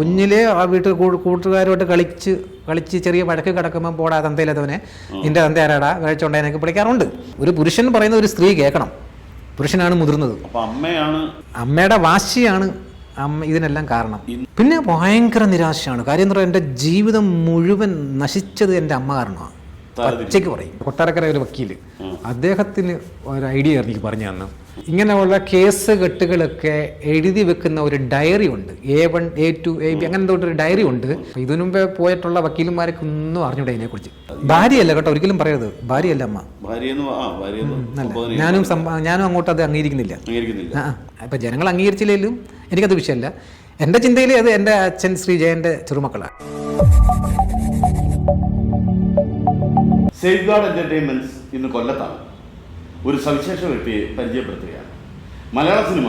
കുഞ്ഞിലെ ആ വീട്ടിൽ കൂട്ടുകാരുമായിട്ട് കളിച്ച് കളിച്ച് ചെറിയ വഴക്ക് കിടക്കുമ്പോൾ പോടാ തന്തയിലതവനെ നിന്റെ തന്ത ആരാടാ? വേഴ്ചുണ്ടായതിനൊക്കെ പഠിക്കാറുണ്ട് ഒരു പുരുഷൻ പറയുന്ന ഒരു സ്ത്രീ കേൾക്കണം. പുരുഷനാണ് മുതിർന്നത്. അമ്മയുടെ വാശിയാണ് അമ്മ ഇതിനെല്ലാം കാരണം. പിന്നെ ഭയങ്കര നിരാശയാണ്. കാര്യം എന്താ പറയുക എന്റെ ജീവിതം മുഴുവൻ നശിച്ചത് എന്റെ അമ്മ കാരണമാണ്. പച്ചയ്ക്ക് പറയും. കൊട്ടാരക്കര ഒരു വക്കീൽ അദ്ദേഹത്തിന് ഒരു ഐഡിയ എനിക്ക് പറഞ്ഞു തന്നു. ഇങ്ങനെയുള്ള കേസ് കെട്ടുകളൊക്കെ എഴുതി വെക്കുന്ന ഒരു ഡയറി ഉണ്ട്. A one A two A B അങ്ങനെ ഒരു ഡയറി ഉണ്ട്. ഇതിനു മുമ്പേ പോയിട്ടുള്ള വക്കീലന്മാരൊക്കെ ഒന്നും അറിഞ്ഞൂടെ ഇതിനെക്കുറിച്ച്. ഭാര്യയല്ല കേട്ടോ ഒരിക്കലും പറയരുത്. ഭാര്യയല്ല അമ്മ. ഞാനും ഞാനും അങ്ങോട്ട് അത് അംഗീകരിക്കുന്നില്ല. അപ്പൊ ജനങ്ങൾ അംഗീകരിച്ചില്ലെങ്കിലും എനിക്കത് വിഷയമല്ല. എന്റെ ചിന്തയിൽ അത് എന്റെ അച്ഛൻ ശ്രീ ജയന്റെ ചെറുമക്കളാണ്. സേഫ് ഗാർഡ് എന്റർടൈൻമെന്റ്സ് ഇന്ന് കൊല്ലത്താണ്. ഒരു സവിശേഷ വ്യക്തിയെ പരിചയപ്പെടുത്തുകയാണ്. മലയാള സിനിമ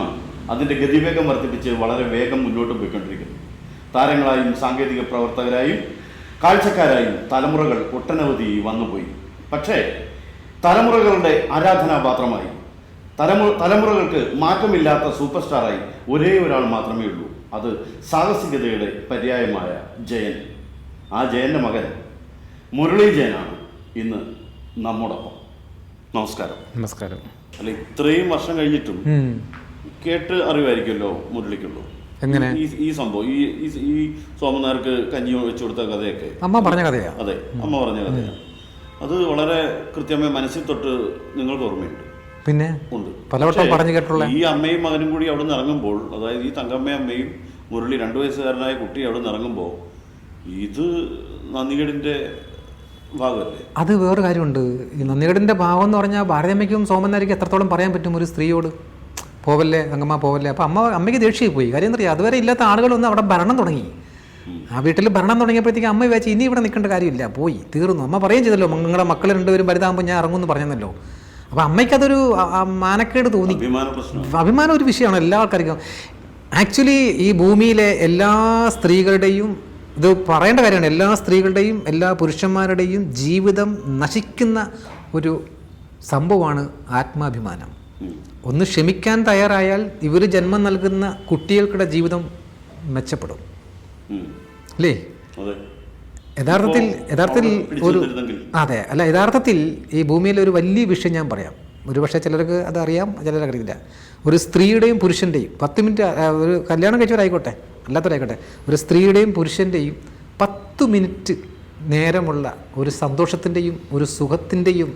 അതിന്റെ ഗതിവേഗം വർദ്ധിപ്പിച്ച് വളരെ വേഗം മുന്നോട്ട് പോയിക്കൊണ്ടിരിക്കുന്നു. താരങ്ങളായും സാങ്കേതിക പ്രവർത്തകരായും കാഴ്ചക്കാരായും തലമുറകൾ ഒട്ടനവധി വന്നുപോയി. പക്ഷേ തലമുറകളുടെ ആരാധനാപാത്രമായി തലമു തലമുറകൾക്ക് മാറ്റമില്ലാത്ത സൂപ്പർ സ്റ്റാറായി ഒരേ ഒരാൾ മാത്രമേ ഉള്ളൂ. അത് സാഹസികതയുടെ പര്യായമായ ജയൻ. ആ ജയന്റെ മകൻ മുരളി ജയനാണ് ഇന്ന് നമ്മോടൊപ്പം. നമസ്കാരം. നമസ്കാരം. അല്ല ഇത്രയും വർഷം കഴിഞ്ഞിട്ടും കേട്ട് അറിവായിരിക്കുമല്ലോ മുരളിക്കുള്ളൂ എങ്ങനെ? ഈ സംഭവം ഈ ഈ- സോമനാർക്ക് കഞ്ഞി വെച്ചു കൊടുത്ത കഥയൊക്കെ. അമ്മ പറഞ്ഞ കഥയാ? അതെ അമ്മ പറഞ്ഞ കഥയാണ് അത് വളരെ കൃത്യമായി മനസ്സിൽ തൊട്ട് നിങ്ങൾക്ക് ഓർമ്മയുണ്ട്. പിന്നെ? ഉണ്ട്. പലവട്ടം പറഞ്ഞു കേട്ടുള്ള ഈ അമ്മയും മകനും കൂടി അവിടെ നിന്ന് ഇറങ്ങുമ്പോൾ അതായത് ഈ തങ്കമ്മയും അമ്മയും മുരളി രണ്ടു വയസ്സുകാരനായ കുട്ടി അവിടെ നിന്ന് ഇറങ്ങുമ്പോൾ ഇത് നന്ദികേടിന്റെ അത് വേറൊരു കാര്യമുണ്ട്. ഈ നന്ദികേടിന്റെ ഭാവം എന്ന് പറഞ്ഞാൽ ഭാരതമ്മയ്ക്കും സോമനാരിക്കും എത്രത്തോളം പറയാൻ പറ്റും ഒരു സ്ത്രീയോട്. പോവല്ലേ അങ്ങമ്മ പോവല്ലേ. അപ്പൊ അമ്മ അമ്മയ്ക്ക് ദേഷ്യമായി പോയി. കാര്യം എന്താ പറയുക അതുവരെ ഇല്ലാത്ത ആളുകളൊന്നും അവിടെ ഭരണം തുടങ്ങി. ആ വീട്ടിൽ ഭരണം തുടങ്ങിയപ്പോഴത്തേക്ക് അമ്മ വിചാരിച്ചു ഇനി ഇവിടെ നിൽക്കേണ്ട കാര്യമില്ല. പോയി തീർന്നു. അമ്മ പറയുകയും ചെയ്തല്ലോ നിങ്ങളുടെ മക്കൾ രണ്ടുപേരും വലുതാകുമ്പോൾ ഞാൻ ഇറങ്ങുമെന്ന് പറഞ്ഞല്ലോ. അപ്പം അമ്മയ്ക്കതൊരു മാനക്കേട് തോന്നി. അഭിമാനം ഒരു വിഷയമാണ്. എല്ലാ ആൾക്കാർക്കും. ആക്ച്വലി ഈ ഭൂമിയിലെ എല്ലാ സ്ത്രീകളുടെയും ഇത് പറയേണ്ട കാര്യമാണ്. എല്ലാ സ്ത്രീകളുടെയും എല്ലാ പുരുഷന്മാരുടെയും ജീവിതം നശിക്കുന്ന ഒരു സംഭവമാണ് ആത്മാഭിമാനം. ഒന്ന് ക്ഷമിക്കാൻ തയ്യാറായാൽ ഇവർ ജന്മം നൽകുന്ന കുട്ടികൾക്കുടെ ജീവിതം മെച്ചപ്പെടും. അല്ലേ? യഥാർത്ഥത്തിൽ യഥാർത്ഥത്തിൽ ഒരു അതെ. അല്ല യഥാർത്ഥത്തിൽ ഈ ഭൂമിയിലെ ഒരു വലിയ വിഷയം ഞാൻ പറയാം. ഒരുപക്ഷെ ചിലർക്ക് അതറിയാം അറിയാം ചിലർക്ക് അറിയില്ല. ഒരു സ്ത്രീയുടെയും പുരുഷന്റെയും പത്ത് മിനിറ്റ് ഒരു കല്യാണം കഴിച്ചവരായിക്കോട്ടെ. അല്ലാത്തവരായിക്കോട്ടെ ഒരു സ്ത്രീയുടെയും പുരുഷന്റെയും പത്ത് മിനിറ്റ് നേരമുള്ള ഒരു സന്തോഷത്തിന്റെയും ഒരു സുഖത്തിന്റെയും.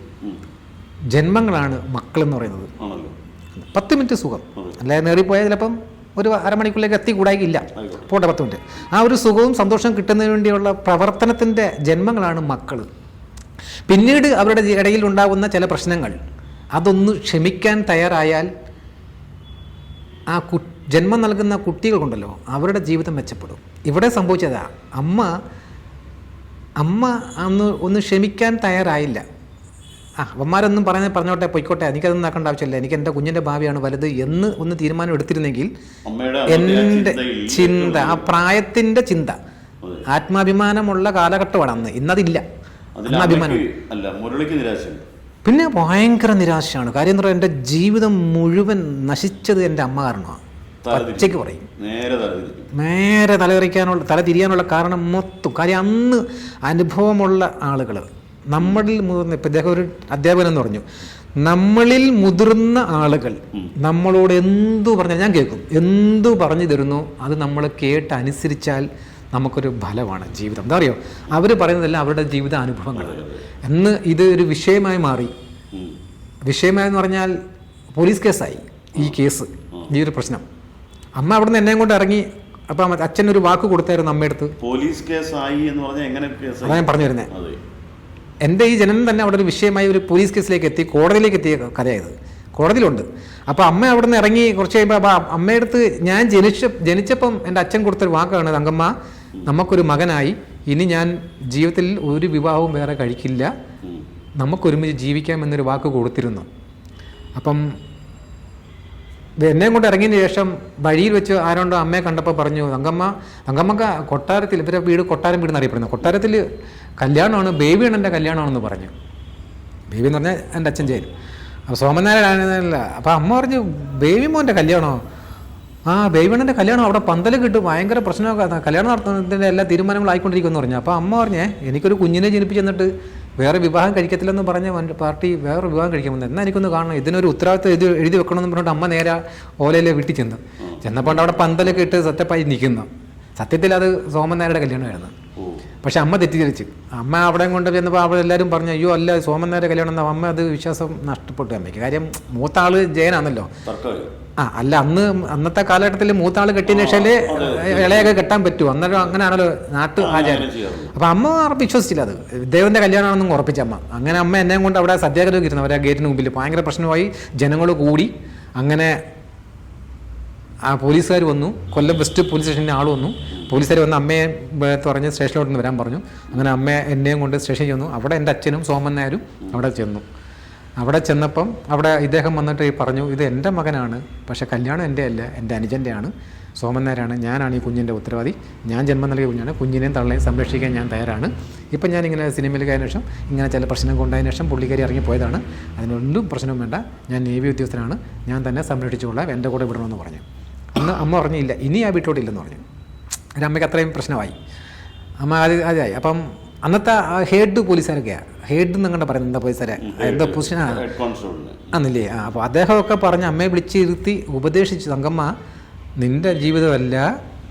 ജന്മങ്ങളാണ് മക്കളെന്ന് പറയുന്നത് പത്ത് മിനിറ്റ് സുഖം. അല്ലാതെ നേറിപ്പോയാൽ ചിലപ്പം ഒരു അരമണിക്കൂറിലേക്ക് എത്തി കൂടായില്ല ആയിക്കോട്ടെ. പോട്ടെ പത്ത് മിനിറ്റ് ആ ഒരു സുഖവും സന്തോഷവും കിട്ടുന്നതിന് വേണ്ടിയുള്ള പ്രവർത്തനത്തിന്റെ ജന്മങ്ങളാണ് മക്കൾ പിന്നീട് അവരുടെ ഇടയിൽ ഉണ്ടാകുന്ന ചില പ്രശ്നങ്ങൾ അതൊന്ന് ക്ഷമിക്കാൻ തയ്യാറായാൽ ആ കു ജന്മം നൽകുന്ന കുട്ടികൾ കുട്ടികൾക്കുണ്ടല്ലോ അവരുടെ ജീവിതം മെച്ചപ്പെടും. ഇവിടെ സംഭവിച്ചതാ അമ്മ അമ്മ അന്ന് ഒന്ന് ക്ഷമിക്കാൻ തയ്യാറായില്ല. ആ അവന്മാരൊന്നും പറഞ്ഞ പറഞ്ഞോട്ടെ പൊയ്ക്കോട്ടെ എനിക്കതൊന്നും നടക്കേണ്ട ആവശ്യമില്ല എനിക്ക് എന്റെ കുഞ്ഞിന്റെ ഭാവിയാണ് വലുത് എന്ന് ഒന്ന് തീരുമാനം എടുത്തിരുന്നെങ്കിൽ എന്റെ ചിന്ത ആ പ്രായത്തിന്റെ ചിന്ത ആത്മാഭിമാനമുള്ള കാലഘട്ടമാണ് അന്ന് ഇന്നതില്ല. അന്ന് അഭിമാനം. പിന്നെ ഭയങ്കര നിരാശയാണ്. കാര്യം എന്താ പറയുക എന്റെ ജീവിതം മുഴുവൻ നശിച്ചത് എന്റെ അമ്മ കാരണമാണ്. പച്ചയ്ക്ക് പറയും. നേരെ തലതിരിക്കും നേരെ തലതിരിക്കാനുള്ള തല തിരിയാനുള്ള കാരണം മൊത്തം കാര്യം അന്ന് അനുഭവമുള്ള ആളുകൾ നമ്മളിൽ മുതിർന്ന ഇപ്പം ഇദ്ദേഹം ഒരു അധ്യാപകൻ എന്ന് പറഞ്ഞു. നമ്മളിൽ മുതിർന്ന ആളുകൾ നമ്മളോട് എന്തു പറഞ്ഞാൽ ഞാൻ കേൾക്കും. എന്തു പറഞ്ഞു തരുന്നു അത് നമ്മൾ കേട്ട് അനുസരിച്ചാൽ നമുക്കൊരു ഫലമാണ് ജീവിതം. എന്താ അറിയോ? അവർ പറയുന്നതല്ല അവരുടെ ജീവിത അനുഭവങ്ങൾ എന്ന് ഇത് ഒരു വിഷയമായി മാറി. വിഷയമായി എന്ന് പറഞ്ഞാൽ പോലീസ് കേസായി ഈ കേസ് ഈ ഒരു പ്രശ്നം. അമ്മ അവിടെ നിന്ന് എന്നെയും കൊണ്ട് ഇറങ്ങി. അപ്പൊ അച്ഛൻ ഒരു വാക്ക് കൊടുത്തായിരുന്നു അമ്മയടുത്ത് പോലീസ് കേസായി എന്ന് പറഞ്ഞാൽ എങ്ങനെ കേസായി അതാ ഞാൻ പറഞ്ഞു വരുന്നത് അതെ. എന്റെ ഈ ജനനം തന്നെ അവിടെ ഒരു വിഷയമായി ഒരു പോലീസ് കേസിലേക്ക് എത്തി കോടതിയിലേക്ക് എത്തിയ കഥയായത്. കോടതിയിലുണ്ട്. അപ്പോൾ അമ്മ അവിടെ നിന്ന് ഇറങ്ങി കുറച്ച് കഴിയുമ്പോൾ അപ്പൊ അമ്മയടുത്ത് ഞാൻ ജനിച്ച ജനിച്ചപ്പം എന്റെ അച്ഛൻ കൊടുത്തൊരു വാക്കാണ് തങ്കമ്മ നമുക്കൊരു മകനായി. ഇനി ഞാൻ ജീവിതത്തിൽ ഒരു വിവാഹവും വേറെ കഴിക്കില്ല. നമുക്കൊരുമിച്ച് ജീവിക്കാം എന്നൊരു വാക്ക് കൊടുത്തിരുന്നു. അപ്പം ഇത് എന്നെയും കൊണ്ട് ഇറങ്ങിയതിന് ശേഷം വഴിയിൽ വെച്ച് ആരോണ്ടോ അമ്മയെ കണ്ടപ്പോൾ പറഞ്ഞു തങ്കമ്മ തങ്കമ്മക്ക് കൊട്ടാരത്തിൽ ഇവരെ വീട് കൊട്ടാരം വീട് എന്നറിയപ്പെടുന്നത് കൊട്ടാരത്തിൽ കല്യാണമാണ് ബേബിയാണ് എന്റെ കല്യാണമാണെന്ന് പറഞ്ഞു. ബേബി എന്ന് പറഞ്ഞാൽ എന്റെ അച്ഛൻ ചേരും അപ്പോൾ സോമനാരായണല്ല അപ്പോൾ അമ്മ പറഞ്ഞു ബേബി മോന്റെ കല്യാണമോ ആ ബേബിയണ്ണന്റെ കല്യാണം. അവിടെ പന്തൽ കിട്ടും. ഭയങ്കര പ്രശ്നമൊക്കെ. കല്യാണം നടത്തുന്നതിന്റെ എല്ലാ തീരുമാനങ്ങളും ആയിക്കൊണ്ടിരിക്കുമെന്ന് പറഞ്ഞു. അപ്പോൾ അമ്മ പറഞ്ഞേ എനിക്കൊരു കുഞ്ഞിനെ ജനിപ്പിച്ച് എന്നിട്ട് വേറെ വിവാഹം കഴിക്കത്തില്ലെന്ന് പറഞ്ഞ പാർട്ടി വേറെ വിവാഹം കഴിക്കുമെന്ന് എന്നാൽ എനിക്കൊന്ന് കാണണം. ഇതിനൊരു ഉത്തരവാദിത്വം എഴുതി എഴുതി വെക്കണമെന്ന് പറഞ്ഞിട്ട് അമ്മ നേരെ ഓലയിലെ വീട്ടിൽ ചെന്ന്. ചെന്നപ്പോൾ അവിടെ പന്തലൊക്കെ ഇട്ട് സെറ്റപ്പായി നിൽക്കുന്നു സത്യത്തിൽ അത് സോമൻ നായരുടെ കല്യാണമായിരുന്നു. പക്ഷെ അമ്മ തെറ്റിദ്ധരിച്ച്. അമ്മ അവിടെ കൊണ്ട് ചെന്നപ്പോൾ അവിടെ എല്ലാവരും പറഞ്ഞു അയ്യോ അല്ല സോമൻ നേരെ കല്യാണം എന്നാ അമ്മ അത് വിശ്വാസം നഷ്ടപ്പെട്ടു അമ്മയ്ക്ക്. കാര്യം മൂത്ത ആൾ ജയനാണല്ലോ ആ അല്ല അന്ന് അന്നത്തെ കാലഘട്ടത്തിൽ മൂത്ത ആൾ കെട്ടിയ ശേഷം ഇളയൊക്കെ കെട്ടാൻ പറ്റൂ. അന്നേരം അങ്ങനെയാണല്ലോ നാട്ടു ആചാരം. അപ്പം അമ്മ വിശ്വസിച്ചില്ല അത്. ദൈവന്റെ കല്യാണമാണെന്നും ഉറപ്പിച്ച അമ്മ. അങ്ങനെ അമ്മ എന്നെ കൊണ്ട് അവിടെ സത്യാഗ്രഹം ഇരുന്നു. അവരെ ഗേറ്റിന് മുമ്പിൽ ഭയങ്കര പ്രശ്നമായി. ജനങ്ങൾ കൂടി. അങ്ങനെ ആ പോലീസുകാർ വന്നു. കൊല്ലം വെസ്റ്റ് പോലീസ് സ്റ്റേഷനിലെ ആൾ വന്നു. പോലീസുകാർ വന്ന് അമ്മയെ പറഞ്ഞ് സ്റ്റേഷനിലോട്ട് വരാൻ പറഞ്ഞു. അങ്ങനെ അമ്മ എന്നെയും കൊണ്ട് സ്റ്റേഷനിൽ ചെന്നു. അവിടെ എന്റെ അച്ഛനും സോമൻ നായരും അവിടെ ചെന്നു. അവിടെ ചെന്നപ്പം അവിടെ ഇദ്ദേഹം വന്നിട്ട് പറഞ്ഞു ഇത് എന്റെ മകനാണ്. പക്ഷേ കല്യാണം എന്റെ അല്ല എന്റെ അനുജന്റെ ആണ് സോമൻ നായരാണ്. ഞാനാണ് ഈ കുഞ്ഞിന്റെ ഉത്തരവാദി. ഞാൻ ജന്മം നൽകിയ കുഞ്ഞാണ്. കുഞ്ഞിനെയും തള്ളയും സംരക്ഷിക്കാൻ ഞാൻ തയ്യാറാണ്. ഇപ്പം ഞാനിങ്ങനെ സിനിമയിൽ കയറിയ ശേഷം ഇങ്ങനെ ചില പ്രശ്നം കൊണ്ടതിന് ശേഷം പുള്ളിക്കാരി ഇറങ്ങി പോയതാണ്. അതിനൊന്നും പ്രശ്നവും വേണ്ട. ഞാൻ നേവി ഉദ്യോഗസ്ഥനാണ്. ഞാൻ തന്നെ സംരക്ഷിച്ചുകൊള്ളാം. എന്റെ കൂടെ വിടണമെന്ന് പറഞ്ഞു. അന്ന് അമ്മ പറഞ്ഞില്ല ഇനി ആ വീട്ടിലോട്ടില്ലെന്ന് പറഞ്ഞു. ഒരു അമ്മയ്ക്ക് അത്രയും പ്രശ്നമായി. അമ്മ അത് അതായി അപ്പം അന്നത്തെ ഹെഡ് പോലീസുകാരൊക്കെയാണ് ഹെഡ് എന്നങ്ങോട്ട് പറയുന്നത്? എന്താ പോലീസുകാരെ? എന്താ പൊസിഷനാണ് അന്നില്ലേ ആ അപ്പോൾ അദ്ദേഹമൊക്കെ പറഞ്ഞ് അമ്മയെ വിളിച്ചിരുത്തി ഉപദേശിച്ചു. തങ്കമ്മ നിന്റെ ജീവിതമല്ല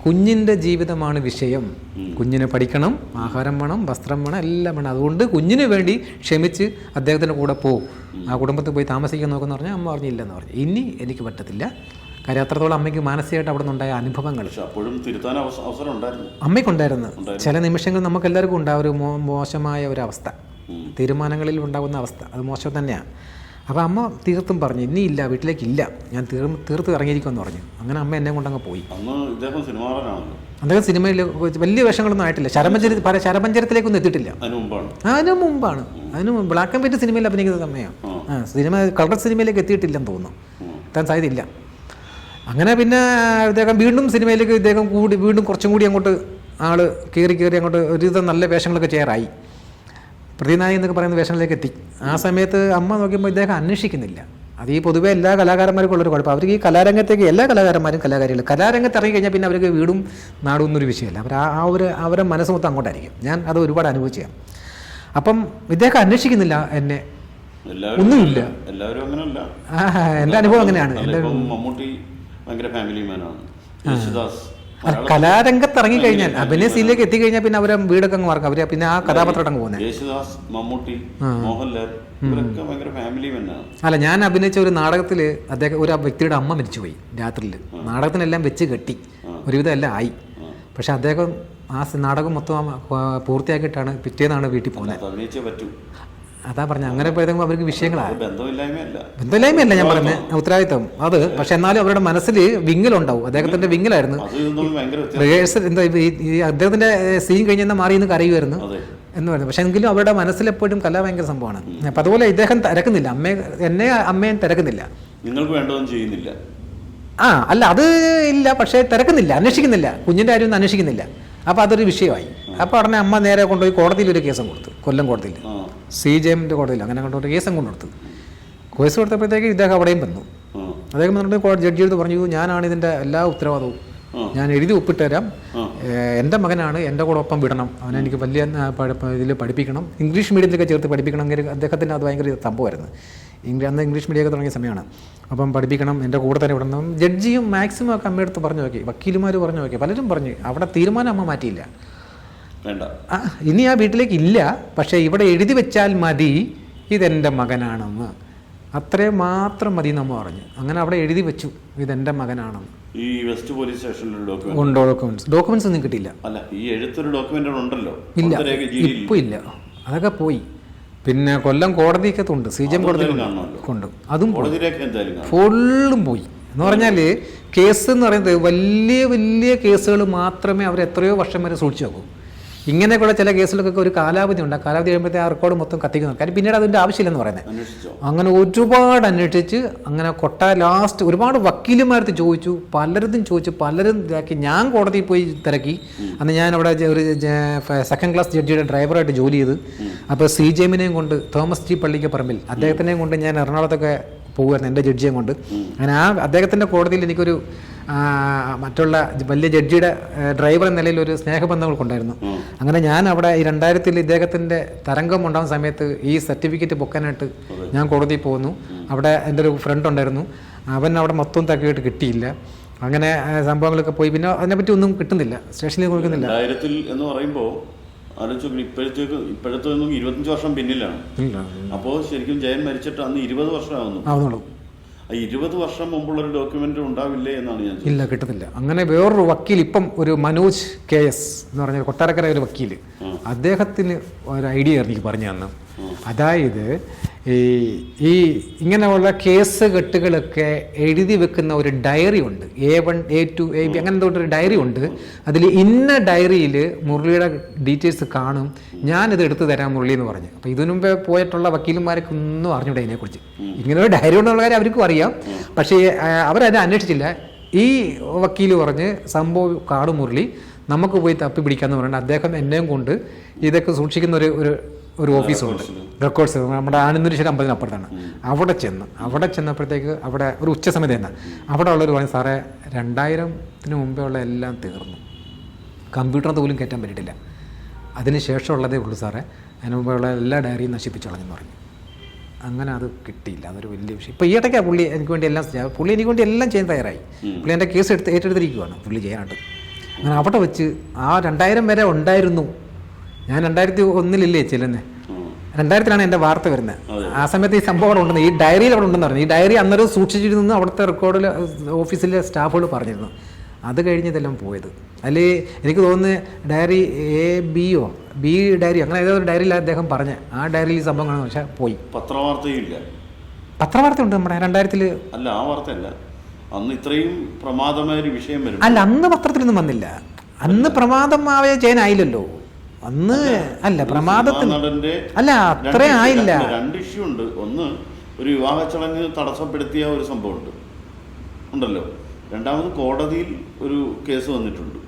കുഞ്ഞിന്റെ ജീവിതമാണ് വിഷയം. കുഞ്ഞിന് പഠിക്കണം ആഹാരം വേണം വസ്ത്രം വേണം എല്ലാം വേണം. അതുകൊണ്ട് കുഞ്ഞിന് വേണ്ടി ക്ഷമിച്ച് അദ്ദേഹത്തിന്റെ കൂടെ പോകും ആ കുടുംബത്തിൽ പോയി താമസിക്കാൻ നോക്കുന്ന പറഞ്ഞാൽ അമ്മ പറഞ്ഞില്ലെന്ന് പറഞ്ഞു. ഇനി എനിക്ക് പറ്റത്തില്ല. കാര്യം അത്രത്തോളം അമ്മയ്ക്ക് മാനസികമായിട്ട് അവിടെ നിന്നുണ്ടായ അനുഭവങ്ങൾ. അപ്പോഴും തിരുത്താൻ അവസരം ഉണ്ടായിരുന്നു അമ്മയ്ക്കുണ്ടായിരുന്നു. ചില നിമിഷങ്ങൾ നമുക്ക് എല്ലാവർക്കും ഉണ്ടാവും. ഒരു മോശമായ ഒരു അവസ്ഥ തീരുമാനങ്ങളിൽ ഉണ്ടാകുന്ന അവസ്ഥ. അത് മോശം തന്നെയാണ്. അപ്പോൾ അമ്മ തീർത്തും പറഞ്ഞു ഇനിയില്ല വീട്ടിലേക്ക് ഇല്ല ഞാൻ തീർ തീർത്ത് ഇറങ്ങിയിരിക്കുമെന്ന് പറഞ്ഞു. അങ്ങനെ അമ്മ എന്നെ കൊണ്ടങ്ങ് പോയി. അദ്ദേഹം സിനിമയിൽ വലിയ വേഷങ്ങളൊന്നും ആയിട്ടില്ല. ശരമഞ്ചരി പല ശരമഞ്ചരത്തിലേക്കൊന്നും എത്തിയിട്ടില്ല. അതിന് മുമ്പാണ്. അതിന് ബ്ലാക്ക് ആൻഡ് വൈറ്റ് സിനിമയിൽ അഭിനയിക്കുന്ന സമയമാണ് ആ. സിനിമ കളർ സിനിമയിലേക്ക് എത്തിയിട്ടില്ലെന്ന് തോന്നുന്നു. താൻ എത്താൻ സാധ്യതയില്ല. അങ്ങനെ പിന്നെ ഇദ്ദേഹം വീണ്ടും സിനിമയിലേക്ക് ഇദ്ദേഹം കൂടി വീണ്ടും കുറച്ചും കൂടി അങ്ങോട്ട് ആൾ കയറി കയറി അങ്ങോട്ട് ഒരുവിധം നല്ല വേഷങ്ങളൊക്കെ ചെയ്യാറായി. പ്രതിനായി എന്നൊക്കെ പറയുന്ന വേഷങ്ങളിലേക്ക് എത്തി. ആ സമയത്ത് അമ്മ നോക്കിയപ്പോൾ ഇദ്ദേഹം അന്വേഷിക്കുന്നില്ല. അത് ഈ പൊതുവേ എല്ലാ കലാകാരന്മാർക്കും ഉള്ളൊരു കുഴപ്പം. അവർക്ക് ഈ കലാരംഗത്തേക്ക് എല്ലാ കലാകാരന്മാരും കലാകാരികൾ കലാരംഗത്ത് ഇറങ്ങി കഴിഞ്ഞാൽ പിന്നെ അവർക്ക് വീടും നാടും ഒന്നൊരു വിഷയമല്ല. അവർ ആ ഒരു അവരുടെ മനസ്സ് മൊത്തം അങ്ങോട്ടായിരിക്കും. ഞാൻ അത് ഒരുപാട് അനുഭവിച്ചാണ് അപ്പം ഇദ്ദേഹം അന്വേഷിക്കുന്നില്ല എന്നെ. ഒന്നുമില്ല. എന്റെ അനുഭവം അങ്ങനെയാണ്. എന്റെ മമ്മൂട്ടി ഭയങ്കര ഫാമിലി മാനാണ് യേശുദാസ് കലാരംഗത്ത് ഇറങ്ങി കഴിഞ്ഞാൽ അഭിനയ സീനിലേക്ക് എത്തിക്കഴിഞ്ഞാൽ പിന്നെ അവരെ വീടൊക്കെ അങ്ങ് മറക്കാം. അവർ പിന്നെ ആ കഥാപാത്രം അങ്ങ് പോകുന്നത് യേശുദാസ് മമ്മൂട്ടി മോഹൻലാൽ ഇവരൊക്കെ ഭയങ്കര ഫാമിലി അല്ല ഞാൻ അഭിനയിച്ച ഒരു നാടകത്തിൽ അദ്ദേഹം ഒരു വ്യക്തിയുടെ അമ്മ മരിച്ചുപോയി രാത്രിയിൽ നാടകത്തിനെല്ലാം വെച്ച് കെട്ടി. ഒരുവിധം എല്ലാം ആയി. പക്ഷെ അദ്ദേഹം ആ നാടകം മൊത്തം പൂർത്തിയാക്കിയിട്ടാണ് പിറ്റേന്നാണ് വീട്ടിൽ പോകുന്നത്. അത് അഭിനയിച്ചേ പറ്റൂ. അതാ പറഞ്ഞ. അങ്ങനെ പോയതെങ്കിൽ അവർക്ക് വിഷയങ്ങളാണ് ബന്ധമില്ലായ്മയല്ല. ഞാൻ പറഞ്ഞ. ഉത്തരവാദിത്വം. അത് പക്ഷെ എന്നാലും അവരുടെ മനസ്സിൽ വിങ്ങലുണ്ടാവും. അദ്ദേഹത്തിന്റെ വിങ്ങലായിരുന്നു. റിഹേഴ്സൽ എന്താ ഈ- അദ്ദേഹത്തിന്റെ സീൻ കഴിഞ്ഞാൽ മാറി നിന്ന് കരയുമായിരുന്നു എന്ന് പറയുന്നത്. പക്ഷെ എങ്കിലും അവരുടെ മനസ്സിലെപ്പോഴും കല ഭയങ്കര സംഭവമാണ്. അപ്പം അതുപോലെ ഇദ്ദേഹം തിരക്കുന്നില്ല. അമ്മയെ എന്നെ അമ്മയും തിരക്കുന്നില്ല. നിങ്ങൾക്ക് വേണ്ടതൊന്നും ചെയ്യുന്നില്ല. ആ അല്ല അത് ഇല്ല പക്ഷേ തിരക്കുന്നില്ല അന്വേഷിക്കുന്നില്ല കുഞ്ഞിന്റെ കാര്യം ഒന്നും അന്വേഷിക്കുന്നില്ല. അപ്പോൾ അതൊരു വിഷയമായി. അപ്പോൾ ഉടനെ അമ്മ നേരെ കൊണ്ടുപോയി കോടതിയിൽ ഒരു കേസും കൊടുത്തു കൊല്ലം കോടതിയിൽ. സി ജെ എമ്മിന്റെ കോടതിയിൽ അങ്ങനെ കൊണ്ടുപോയി കേസും കൊണ്ടുകൊടുത്തു. കേസ് കൊടുത്തപ്പോഴത്തേക്ക് ഇദ്ദേഹം അവിടെയും വന്നു. അദ്ദേഹം വന്നിട്ട് കോ- ജഡ്ജി എടുത്ത് പറഞ്ഞു ഞാനാണ് ഇതിന്റെ എല്ലാ ഉത്തരവാദവും ഞാൻ എഴുതി ഒപ്പിട്ട് തരാം. എന്റെ മകനാണ് എന്റെ കൂടെ ഒപ്പം വിടണം. അവനെ എനിക്ക് വലിയ ഇതിൽ പഠിപ്പിക്കണം. ഇംഗ്ലീഷ് മീഡിയത്തിലൊക്കെ ചേർത്ത് പഠിപ്പിക്കണമെങ്കിൽ അദ്ദേഹത്തിന് അത് ഭയങ്കര സംഭവമായിരുന്നു ഇംഗ്ലീഷ് അന്ന് ഇംഗ്ലീഷ് മീഡിയമൊക്കെ തുടങ്ങിയ സമയമാണ്. അപ്പം പഠിപ്പിക്കണം എന്റെ കൂടെ തന്നെ വിടണം. ജഡ്ജിയും മാക്സിമം ഒക്കെ അമ്മയെടുത്ത് പറഞ്ഞു നോക്കി. വക്കീലുമാർ പറഞ്ഞു നോക്കി. പലരും പറഞ്ഞു അവിടെ തീരുമാനം അമ്മ മാറ്റിയില്ല. ആ ഇനി ആ വീട്ടിലേക്ക് ഇല്ല. പക്ഷേ ഇവിടെ എഴുതി വെച്ചാൽ മതി ഇതെന്റെ മകനാണെന്ന്. അത്രേ മാത്രം മതി എന്ന് അമ്മ പറഞ്ഞു. അങ്ങനെ അവിടെ എഴുതി വെച്ചു ഇതെന്റെ മകനാണെന്ന്. ഈ വെസ്റ്റ് പോലീസ് സ്റ്റേഷനിൽ ഡോക്യുമെന്റ് ഡോക്യുമെന്റ്സ് ഡോക്യുമെന്റ്സ് ഒന്നും കിട്ടിയില്ല. അല്ല ഈ എഴുത്തൊരു ഡോക്യുമെന്റ് ഉണ്ടല്ലോ. ഇല്ല. ഇപ്പം ഇല്ല. അതൊക്കെ പോയി. പിന്നെ കൊല്ലം കോടതിക്കത്തുണ്ട് സി ജി എം കോടതി അതെന്തായാലും കൊണ്ട് അതും ഫുള്ളും പോയി. എന്ന് പറഞ്ഞാൽ കേസ് എന്ന് പറയുന്നത് വലിയ വലിയ കേസുകൾ മാത്രമേ അവർ എത്രയോ വർഷം വരെ സൂക്ഷിച്ചു ഇങ്ങനെയൊക്കെയുള്ള ചില കേസുകൾക്കൊക്കെ ഒരു കാലാവധി ഉണ്ട്. കാലാവധി കഴിയുമ്പോഴത്തെ ആ റെക്കോർഡ് മൊത്തം കത്തിക്കുന്നു കാര്യം പിന്നീട് അതിന്റെ ആവശ്യമില്ലെന്ന് പറയുന്നത്. അങ്ങനെ ഒരുപാട് അന്വേഷിച്ച് അങ്ങനെ കൊട്ട ലാസ്റ്റ് ഒരുപാട് വക്കീലുമാരത്ത് ചോദിച്ചു. പലരതും ചോദിച്ചു. പലരും ഇതാക്കി ഞാൻ കോടതിയിൽ പോയി തിരക്കി. അന്ന് ഞാൻ അവിടെ ഒരു സെക്കൻഡ് ക്ലാസ് ജഡ്ജിയുടെ ഡ്രൈവറായിട്ട് ജോലി ചെയ്ത്. അപ്പോൾ സി ജെമിനെയും കൊണ്ട് തോമസ് ജി പള്ളിക്ക് പറമ്പിൽ അദ്ദേഹത്തിനെയും കൊണ്ട് ഞാൻ എറണാകുളത്തൊക്കെ പോകുമായിരുന്നു എന്റെ ജഡ്ജിയെ കൊണ്ട്. അങ്ങനെ ആ അദ്ദേഹത്തിന്റെ കോടതിയിൽ എനിക്കൊരു മറ്റുള്ള വലിയ ജഡ്ജിയുടെ ഡ്രൈവർ എന്ന നിലയിൽ ഒരു സ്നേഹബന്ധങ്ങൾക്കുണ്ടായിരുന്നു. അങ്ങനെ ഞാൻ അവിടെ ഈ രണ്ടായിരത്തിൽ ഇദ്ദേഹത്തിന്റെ തരംഗം ഉണ്ടാകുന്ന സമയത്ത് ഈ സർട്ടിഫിക്കറ്റ് പൊക്കാനായിട്ട് ഞാൻ കോടതിയിൽ പോകുന്നു. അവിടെ എന്റെ ഒരു ഫ്രണ്ട് ഉണ്ടായിരുന്നു. അവൻ അവിടെ മൊത്തം തക്കിയിട്ട് കിട്ടിയില്ല. അങ്ങനെ സംഭവങ്ങളൊക്കെ പോയി. പിന്നെ അതിനെപ്പറ്റി ഒന്നും കിട്ടുന്നില്ല. സ്റ്റേഷനിൽ കൊടുക്കുന്നില്ല എന്ന് പറയുമ്പോൾ ആലോചിച്ച് ഇപ്പോഴത്തേക്ക് ഇപ്പോഴത്തെ ഒന്നും ഇരുപത്തഞ്ച് വർഷം പിന്നിലാണ്. അപ്പോ അപ്പോൾ ശരിക്കും ജയൻ മരിച്ചിട്ട് അന്ന് ഇരുപത് ആ ഇരുപത് വർഷം മുമ്പുള്ള ഒരു ഡോക്യുമെന്റ് ഉണ്ടാവില്ലേ എന്നാണ് ഞാൻ. ഇല്ല കിട്ടുന്നില്ല. അങ്ങനെ വേറൊരു വക്കീൽ ഇപ്പം ഒരു മനോജ് കെ എസ് എന്ന് പറഞ്ഞ കൊട്ടാരക്കര ഒരു വക്കീൽ അദ്ദേഹത്തിന് ഒരു ഐഡിയ എനിക്ക് പറഞ്ഞു തന്നു അതായത് ഈ ഈ ഇങ്ങനെയുള്ള കേസ് കെട്ടുകളൊക്കെ എഴുതി വെക്കുന്ന ഒരു ഡയറി ഉണ്ട്. A one A two A B അങ്ങനെ ഒരു ഡയറി ഉണ്ട്. അതിൽ ഇന്ന ഡയറിയിൽ മുരളിയുടെ ഡീറ്റെയിൽസ് കാണും. ഞാനിത് എടുത്തു തരാം മുരളി എന്ന് പറഞ്ഞു. അപ്പോൾ ഇതിനു മുമ്പേ പോയിട്ടുള്ള വക്കീലന്മാർക്ക് ഒന്നും അറിഞ്ഞൂടെ ഇതിനെക്കുറിച്ച്. ഇങ്ങനെ ഒരു ഡയറി ഉള്ള കാര്യം അവർക്കും അറിയാം. പക്ഷേ അവരത് അന്വേഷിച്ചില്ല. ഈ വക്കീൽ പറഞ്ഞ് സംഭവം കാട് മുരളി. നമുക്ക് പോയി തപ്പി പിടിക്കാമെന്ന് പറഞ്ഞിട്ട് അദ്ദേഹം എന്നെയും കൊണ്ട് ഇതൊക്കെ സൂക്ഷിക്കുന്ന ഒരു ഒരു ഒരു ഓഫീസുണ്ട്. റെക്കോർഡ്സ് നമ്മുടെ ആനന്ദുരിശ്ശേരി അമ്പലത്തിന് അപ്പുറത്താണ് അവിടെ ചെന്ന് അവിടെ ചെന്നപ്പോഴത്തേക്ക് അവിടെ ഒരു ഉച്ച സമയത്ത് തന്നെ. അവിടെ ഉള്ളൊരു പറഞ്ഞു സാറേ രണ്ടായിരത്തിന് മുമ്പേ ഉള്ള എല്ലാം തീർന്നു. കമ്പ്യൂട്ടറിനകത്ത് പോലും കയറ്റാൻ പറ്റിയിട്ടില്ല. അതിന് ശേഷമുള്ളതേ ഉള്ളൂ സാറേ. അതിന് മുമ്പേ ഉള്ള എല്ലാ ഡയറിയും നശിപ്പിച്ചു കളഞ്ഞെന്ന് പറഞ്ഞു. അങ്ങനെ അത് കിട്ടിയില്ല. അതൊരു വലിയ വിഷയം. ഇപ്പോൾ ഈ ഇടയ്ക്കാണ് പുള്ളി എനിക്ക് വേണ്ടി എല്ലാം പുള്ളി എനിക്ക് വേണ്ടി എല്ലാം ചെയ്യാൻ തയ്യാറായി. പുള്ളി എന്റെ കേസ് എടുത്ത് ഏറ്റെടുത്തിരിക്കുകയാണ് പുള്ളി ചെയ്യാനായിട്ട്. അങ്ങനെ അവിടെ വെച്ച് ആ രണ്ടായിരം വരെ ഉണ്ടായിരുന്നു. ഞാൻ രണ്ടായിരത്തി ഒന്നിലില്ലേ ചെല്ലുന്നത്. രണ്ടായിരത്തിലാണ് എന്റെ വാർത്ത വരുന്നത്. ആ സമയത്ത് ഈ സംഭവം അവിടെ ഉണ്ടെന്ന് ഈ ഡയറിയിൽ അവിടെ ഉണ്ടെന്ന് പറഞ്ഞു. ഈ ഡയറി അന്നേരം സൂക്ഷിച്ചിരുന്നു അവിടുത്തെ റെക്കോർഡിൽ ഓഫീസിലെ സ്റ്റാഫുകൾ പറഞ്ഞിരുന്നു. അത് കഴിഞ്ഞതെല്ലാം പോയത്. അതിൽ എനിക്ക് തോന്നുന്നത് ഡയറി എ ബി ബിയോ ബി ഡയറി അങ്ങനെ ഏതോ ഒരു ഡയറിയിൽ അദ്ദേഹം പറഞ്ഞ. ആ ഡയറിയിൽ ഈ സംഭവം കാണുന്നു പക്ഷേ പോയി. പത്രവാർത്തയില്ല പത്രവാർത്ത ഉണ്ട് നമ്മുടെ രണ്ടായിരത്തിൽ അല്ല ആ വാർത്തയല്ല. അന്ന് ഇത്രയും പ്രമാദമായ ഒരു വിഷയം വരും അല്ല അന്ന് പത്രത്തിലൊന്നും വന്നില്ല. അന്ന് പ്രമാദമായ ചെയ്യാനായില്ലല്ലോ അന്ന് അല്ല പ്രമാദത്തിന്. അല്ല അത്ര ആയില്ല. രണ്ട് ഇഷ്യൂ ഉണ്ട്. ഒന്ന് ഒരു വിവാഹ ചടങ്ങ് തടസ്സപ്പെടുത്തിയ ഒരു സംഭവമുണ്ട്. ഉണ്ടല്ലോ. രണ്ടാമത് കോടതിയിൽ ഒരു കേസ് വന്നിട്ടുണ്ട്.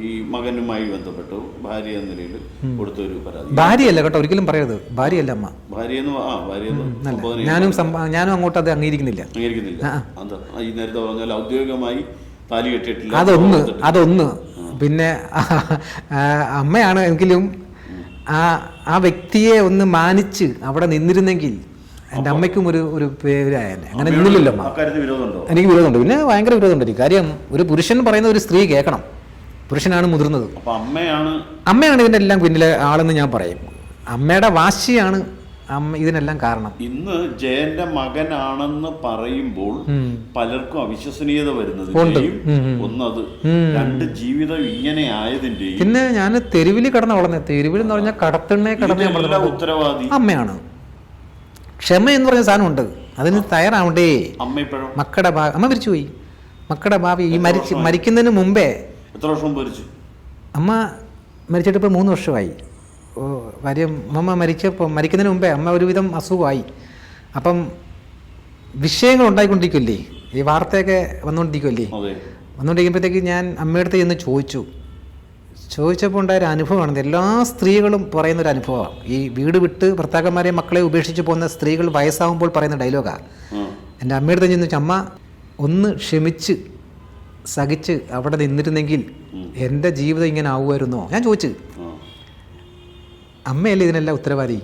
ഈ മകനുമായി ബന്ധപ്പെട്ടു ഭാര്യ എന്ന നിലയിൽ കൊടുത്ത ഒരു പരാതി. ഭാര്യയല്ല കേട്ടോ ഒരിക്കലും പറയരുത്. ഭാര്യയല്ല അമ്മ. ഭാര്യ എന്ന് ആ ഭാര്യ ഞാനും ഞാനും അങ്ങോട്ട് അത് അംഗീകരിക്കുന്നില്ല. അംഗീകരിക്കുന്നില്ല. ഈ നേരത്തെ പറഞ്ഞാൽ ഔദ്യോഗികമായി താലി കെട്ടിയിട്ടില്ല. അതൊന്ന് അതൊന്ന്. പിന്നെ അമ്മയാണ് എങ്കിലും ആ ആ വ്യക്തിയെ ഒന്ന് മാനിച്ച് അവിടെ നിന്നിരുന്നെങ്കിൽ എന്റെ അമ്മയ്ക്കും ഒരു ഒരു പേരായനെ അങ്ങനെ നിന്നില്ലല്ലോ എനിക്ക് വിരോധമുണ്ട്. പിന്നെ ഭയങ്കര വിരോധമുണ്ട്. എനിക്ക് കാര്യം ഒരു പുരുഷൻ പറയുന്ന ഒരു സ്ത്രീ കേൾക്കണം. പുരുഷനാണ് മുതിർന്നത്. അമ്മയാണ് അമ്മയാണ് ഇതിന്റെ എല്ലാം പിന്നിലെ ആളെന്ന് ഞാൻ പറയും. അമ്മയുടെ വാശിയാണ് ഇതിനെല്ലാം കാരണം. ഇന്ന് ജയന്റെ മകനാണെന്ന് പറയുമ്പോൾ പലർക്കും അവിശ്വസനീയത വരുന്നത് ഉണ്ട്. ഒന്നത് രണ്ട് ജീവിതം ഇങ്ങനെ ആയതിന്റെ പിന്നെ ഞാൻ തെരുവിൽ കടന്ന വളർന്നത് തെരുവിൽ എന്ന് പറഞ്ഞാൽ കടത്തണ്ണേ കടന്ന് ഉത്തരവാദി. അമ്മയാണ്. ക്ഷമ എന്ന് പറഞ്ഞ സാധനമുണ്ട് അതിന് തയ്യാറാവണ്ടേ? മക്കളുടെ ഭാവി അമ്മ മരിച്ചുപോയി മക്കളുടെ ഭാവി ഈ മരിച്ചു മരിച്ച് മരിക്കുന്നതിന് മുമ്പേ എത്ര വർഷം മരിച്ചു? അമ്മ മരിച്ചിട്ട് ഇപ്പോൾ മൂന്ന് വർഷമായി. ഓ, കാര്യം അമ്മ മരിച്ചപ്പോൾ മരിക്കുന്നതിന് മുമ്പേ അമ്മ ഒരുവിധം അസുഖമായി. അപ്പം വിഷയങ്ങൾ ഉണ്ടായിക്കൊണ്ടിരിക്കുമല്ലേ ഈ വാർത്തയൊക്കെ വന്നുകൊണ്ടിരിക്കുമല്ലേ വന്നുകൊണ്ടിരിക്കുമ്പോഴത്തേക്ക് ഞാൻ അമ്മയുടെ അടുത്ത് ചെന്ന് ചോദിച്ചു. ചോദിച്ചപ്പോൾ ഉണ്ടായ ഒരു അനുഭവമാണ് എല്ലാ സ്ത്രീകളും പറയുന്ന ഒരു അനുഭവമാണ്. ഈ വീട് വിട്ട് ഭർത്താക്കന്മാരെ മക്കളെ ഉപേക്ഷിച്ച് പോകുന്ന സ്ത്രീകൾ വയസ്സാകുമ്പോൾ പറയുന്ന ഡയലോഗാണ്. എന്റെ അമ്മയുടെ ചെന്ന് ചോദിച്ചു, അമ്മ ഒന്ന് ക്ഷമിച്ച് സഹിച്ച് അവിടെ നിന്നിരുന്നെങ്കിൽ എന്റെ ജീവിതം ഇങ്ങനെ ആവുമായിരുന്നോ? ഞാൻ ചോദിച്ചു. അമ്മയല്ലേ ഇതിനെല്ലാം ഉത്തരവാദി.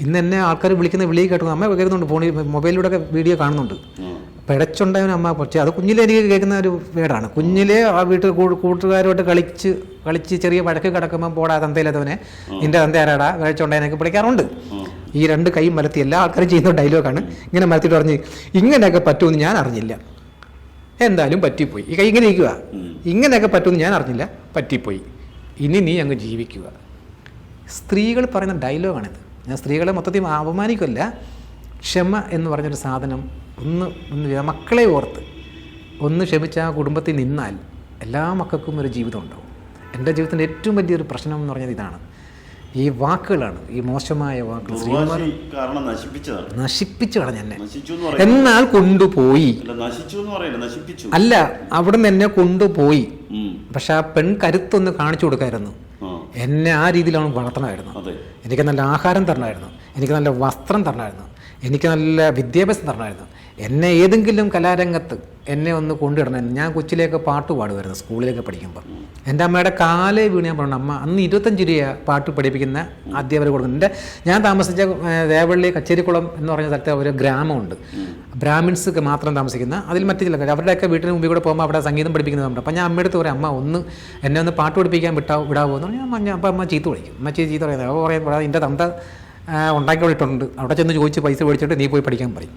ഇന്ന് എന്നെ ആൾക്കാർ വിളിക്കുന്ന വിളി കേട്ടു. അമ്മ കേൾക്കുന്നുണ്ട്. ഫോണിൽ മൊബൈലിലൂടെ ഒക്കെ വീഡിയോ കാണുന്നുണ്ട്. ആ. പിഴച്ചുണ്ടായവൻ അമ്മ പക്ഷേ അത് കുഞ്ഞിലെ എനിക്ക് കേൾക്കുന്ന ഒരു വേടാണ്. കുഞ്ഞിലെ ആ വീട്ടിൽ കൂട്ടുകാരുമായിട്ട് കളിച്ച് കളിച്ച് ചെറിയ വഴക്ക് കിടക്കുമ്പോൾ പോടാ തന്തയിലതവനെ നിന്റെ തന്ത ആരാടാ? പിഴച്ചുണ്ടായനൊക്കെ പിടിക്കാറുണ്ട് ഈ രണ്ട് കൈ മലത്തി എല്ലാ ആൾക്കാരും ചെയ്യുന്ന ഡയലോഗാണ്. ഇങ്ങനെ മലത്തിട്ട് പറഞ്ഞ് ഇങ്ങനെയൊക്കെ പറ്റുമെന്ന് ഞാൻ അറിഞ്ഞില്ല. എന്തായാലും പറ്റിപ്പോയി. ഈ കൈ ഇങ്ങനെ ഇരിക്കുക. ഇങ്ങനെയൊക്കെ പറ്റുമെന്ന് ഞാൻ അറിഞ്ഞില്ല. പറ്റിപ്പോയി. ഇനി നീ അങ്ങ് ജീവിക്കുക. സ്ത്രീകൾ പറയുന്ന ഡയലോഗാണിത്. ഞാൻ സ്ത്രീകളെ മൊത്തത്തിൽ അപമാനിക്കുമല്ല ക്ഷമ എന്ന് പറഞ്ഞൊരു സാധനം ഒന്ന് ഒന്ന് മക്കളെ ഓർത്ത്. ഒന്ന് ക്ഷമിച്ച ആ കുടുംബത്തിൽ നിന്നാൽ എല്ലാ മക്കൾക്കും ഒരു ജീവിതം ഉണ്ടാവും. എന്റെ ജീവിതത്തിന്റെ ഏറ്റവും വലിയൊരു പ്രശ്നം എന്ന് പറഞ്ഞത് ഇതാണ്. ഈ വാക്കുകളാണ് ഈ മോശമായ വാക്കുകൾ. നശിപ്പിച്ചു കളഞ്ഞ എന്നെ. എന്നാൽ കൊണ്ടുപോയി. അല്ല അവിടെ നിന്ന് എന്നെ കൊണ്ടുപോയി. പക്ഷെ ആ പെൺ കരുത്തൊന്ന് കാണിച്ചു കൊടുക്കായിരുന്നു. എന്നെ ആ രീതിയിലാണ് വളർത്തണമായിരുന്നു. എനിക്ക് നല്ല ആഹാരം തരണമായിരുന്നു. എനിക്ക് നല്ല വസ്ത്രം തരണമായിരുന്നു. എനിക്ക് നല്ല വിദ്യാഭ്യാസം തരണമായിരുന്നു. എന്നെ ഏതെങ്കിലും കലാരംഗത്ത് എന്നെ ഒന്ന് കൊണ്ടുവിടണം ഞാൻ കൊച്ചിലേക്ക് പാട്ട് പാടുമായിരുന്നു സ്കൂളിലേക്ക് പഠിക്കുമ്പോൾ എന്റെ അമ്മയുടെ കാലേ വീണ് ഞാൻ പറഞ്ഞു അമ്മ അന്ന് ഇരുപത്തഞ്ച് രൂപ പാട്ട് പഠിപ്പിക്കുന്ന അധ്യാപകർ കൊടുക്കുന്നത് എന്റെ ഞാൻ താമസിച്ച ദേവള്ളി കച്ചേരിക്കുളം എന്ന് പറഞ്ഞ സ്ഥലത്ത് ഒരു ഗ്രാമമുണ്ട്. ബ്രാഹ്മിൻസ് മാത്രം താമസിക്കുന്ന അതിൽ മറ്റു ചില അവരുടെയൊക്കെ വീട്ടിന് മുമ്പിൽ കൂടെ പോകുമ്പോൾ അവിടെ സംഗീതം പഠിപ്പിക്കുന്നത് അപ്പം ഞാൻ അമ്മയുടെ അടുത്ത് പറയും അമ്മ ഒന്ന് എന്നെ ഒന്ന് പാട്ട് പഠിപ്പിക്കാൻ വിട്ടാ വിടാവോ? എന്ന് പറഞ്ഞാൽ അപ്പം അമ്മ ചീത്ത വിളിക്കും. അമ്മ ചീത്ത പറയുന്നത്. അപ്പോൾ പറയാം എന്റെ തന്ത ഉണ്ടാക്കി വിട്ടിട്ടുണ്ട് അവിടെ ചെന്ന് ചോദിച്ച് പൈസ മേടിച്ചിട്ട് നീ പോയി പഠിക്കാൻ പറയും.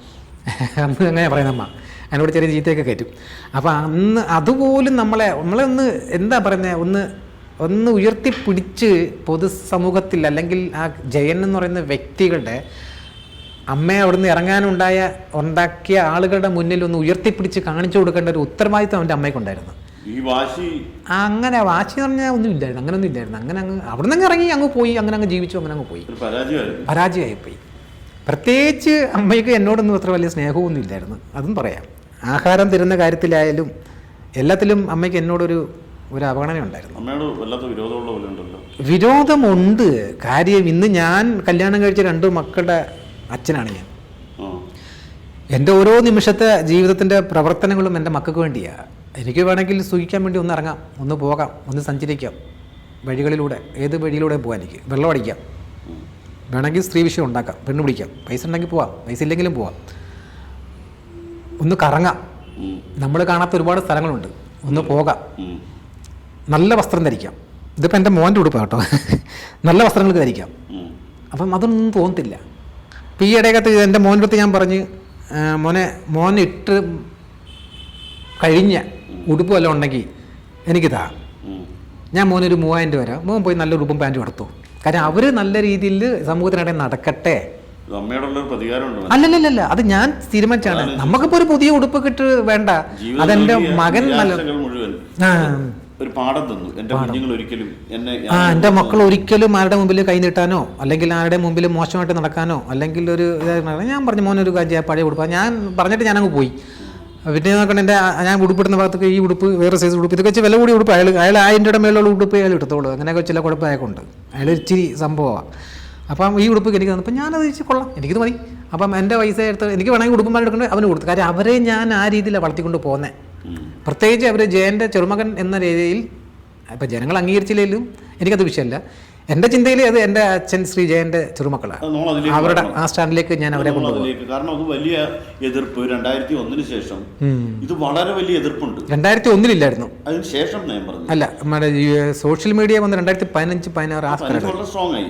അന്ന് അങ്ങനെ പറയുന്ന അതിനോട് ചെറിയ ചീത്തയൊക്കെ കയറ്റും. അപ്പോൾ അന്ന് അതുപോലും നമ്മളെ നമ്മളെ ഒന്ന് എന്താ പറയുന്നത് ഒന്ന് ഒന്ന് ഉയർത്തിപ്പിടിച്ച് പൊതുസമൂഹത്തിൽ അല്ലെങ്കിൽ ആ ജയൻ എന്ന് പറയുന്ന വ്യക്തികളുടെ അമ്മയെ അവിടുന്ന് ഇറങ്ങാനുണ്ടായ ഉണ്ടാക്കിയ ആളുകളുടെ മുന്നിൽ ഒന്ന് ഉയർത്തിപ്പിടിച്ച് കാണിച്ചു കൊടുക്കേണ്ട ഒരു ഉത്തരവാദിത്വം അവന്റെ അമ്മയ്ക്കുണ്ടായിരുന്നു ഈ വാശി. അങ്ങനെ വാശി എന്ന് പറഞ്ഞാൽ ഒന്നും ഇല്ലായിരുന്നു. അങ്ങനെ ഒന്നും ഇല്ലായിരുന്നു. അങ്ങനെ അങ്ങ് അവിടെ നിന്ന് ഇറങ്ങി അങ്ങ് പോയി അങ്ങനെ അങ്ങ് ജീവിച്ചു അങ്ങനെ അങ്ങ് പോയി. പരാജയമായി പോയി പ്രത്യേകിച്ച് അമ്മയ്ക്ക് എന്നോടൊന്നും അത്ര വലിയ സ്നേഹമൊന്നും ഇല്ലായിരുന്നു അതും പറയാം. ആഹാരം തരുന്ന കാര്യത്തിലായാലും എല്ലാത്തിലും അമ്മയ്ക്ക് എന്നോടൊരു ഒരു അവഗണന ഉണ്ടായിരുന്നു. വിരോധമുണ്ട്. കാര്യം ഇന്ന് ഞാൻ കല്യാണം കഴിച്ച രണ്ട് മക്കളുടെ അച്ഛനാണ് ഞാൻ. എന്റെ ഓരോ നിമിഷത്തെ ജീവിതത്തിന്റെ പ്രവർത്തനങ്ങളും എന്റെ മക്കൾക്ക് വേണ്ടിയാണ് എനിക്ക് വേണമെങ്കിൽ സുഖിക്കാൻ വേണ്ടി ഒന്ന് ഇറങ്ങാം ഒന്ന് പോകാം ഒന്ന് സഞ്ചരിക്കാം. വഴികളിലൂടെ ഏത് വഴിയിലൂടെ പോകാൻ എനിക്ക്? വെള്ളം അടിക്കാം. വേണമെങ്കിൽ സ്ത്രീ വിഷയം ഉണ്ടാക്കാം. പെണ്ണ് പിടിക്കാം. പൈസ ഉണ്ടെങ്കിൽ പോവാം. പൈസ ഇല്ലെങ്കിലും പോവാം. ഒന്ന് കറങ്ങാം. നമ്മൾ കാണാത്ത ഒരുപാട് സ്ഥലങ്ങളുണ്ട്. ഒന്ന് പോകാം. നല്ല വസ്ത്രം ധരിക്കാം. ഇതിപ്പോൾ എന്റെ മോന്റെ ഉടുപ്പാണ് കേട്ടോ. നല്ല വസ്ത്രങ്ങൾ ധരിക്കാം. അപ്പം അതൊന്നും തോന്നത്തില്ല. ഇപ്പം ഈ ഇടയ്ക്കകത്ത് എന്റെ മോന്റെ അടുത്ത് ഞാൻ പറഞ്ഞ് മോനെ മോൻ ഇട്ട് കഴിഞ്ഞ ഉടുപ്പ് വല്ലതും ഉണ്ടെങ്കിൽ എനിക്കിതാ. താ ഞാൻ മോനൊരു മൂവായിരം രൂപ വരാം മോൻ പോയി നല്ല ഉടുപ്പും പാന്റും എടുത്തു. കാരണം അവർ നല്ല രീതിയിൽ സമൂഹത്തിനിടെ നടക്കട്ടെ. അല്ലല്ലല്ല അത് ഞാൻ തീരുമാനിച്ചാണ്. നമുക്കിപ്പോ ഒരു പുതിയ ഉടുപ്പ് കിട്ട് വേണ്ട. അതെന്റെ മകൻ നല്ല ഒരു പാഠം തന്നു. എന്റെ കുഞ്ഞുങ്ങൾ ഒരിക്കലും എന്നെ ആ എന്റെ മക്കൾ ഒരിക്കലും ആരുടെ മുമ്പിൽ കൈ നീട്ടാനോ അല്ലെങ്കിൽ ആരുടെ മുമ്പിൽ മോശമായിട്ട് നടക്കാനോ അല്ലെങ്കിൽ ഒരു ഞാൻ പറഞ്ഞു മോനൊരു കാര്യം പഴയ ഉടുപ്പ്. ഞാൻ പറഞ്ഞിട്ട് ഞാനങ്ങ് പോയി. പിന്നെ നോക്കണം എന്റെ ഞാൻ ഉടുപ്പിടുന്ന ഭാഗത്തൊക്കെ ഈ ഉടുപ്പ് വേറെ സൈസ് ഉടുപ്പ് ഇതൊക്കെ വെച്ച് വില കൂടി ഉടുപ്പ്. അയാൾ അയാൾ ആയിരം രൂപയുടെ മേലുള്ള ഉടുപ്പ് അയാൾ എടുത്തോളൂ. അങ്ങനെയൊക്കെ ചില കുഴപ്പം അയാൾക്കുണ്ട് അയാൾ ഇച്ചിരി സംഭവമാണ് അപ്പം ഈ ഉടുപ്പ് എനിക്ക് തന്നപ്പോൾ ഞാനത് വെച്ച് കൊള്ളാം. എനിക്കിത് മതി. അപ്പം എന്റെ പൈസ എടുത്ത് എനിക്ക് വേണമെങ്കിൽ ഉടുപ്പുമാർ എടുക്കേണ്ടത് അവന് കൊടുത്തു. കാര്യം അവരെ ഞാൻ ആ രീതിയിലാണ് വളർത്തിക്കൊണ്ട് പോകുന്നത്. പ്രത്യേകിച്ച് അവർ ജയന്റെ ചെറുമകൻ എന്ന രീതിയിൽ ഇപ്പം ജനങ്ങൾ അംഗീകരിച്ചില്ലെങ്കിലും എനിക്കത് വിഷയമല്ല. എന്റെ ചിന്തയിൽ അത് എന്റെ അച്ഛൻ ശ്രീ ജയന്റെ ചെറുമക്കളാണ് അവരുടെ ആ സ്റ്റാൻഡിലേക്ക് ഞാൻ അവരെ കൊണ്ടുപോകും. കാരണം അത് വലിയ എതിർപ്പ്. രണ്ടായിരത്തി ഒന്നിന് ശേഷം ഇത് വളരെ വലിയ എതിർപ്പുണ്ട്. രണ്ടായിരത്തി ഒന്നിലില്ലായിരുന്നു. അതിന് ശേഷം ഞാൻ പറഞ്ഞു. അല്ല നമ്മുടെ സോഷ്യൽ മീഡിയ വന്ന് രണ്ടായിരത്തി പതിനഞ്ച് പതിനാറ് ആ സ്ട്രോങ് ആയി.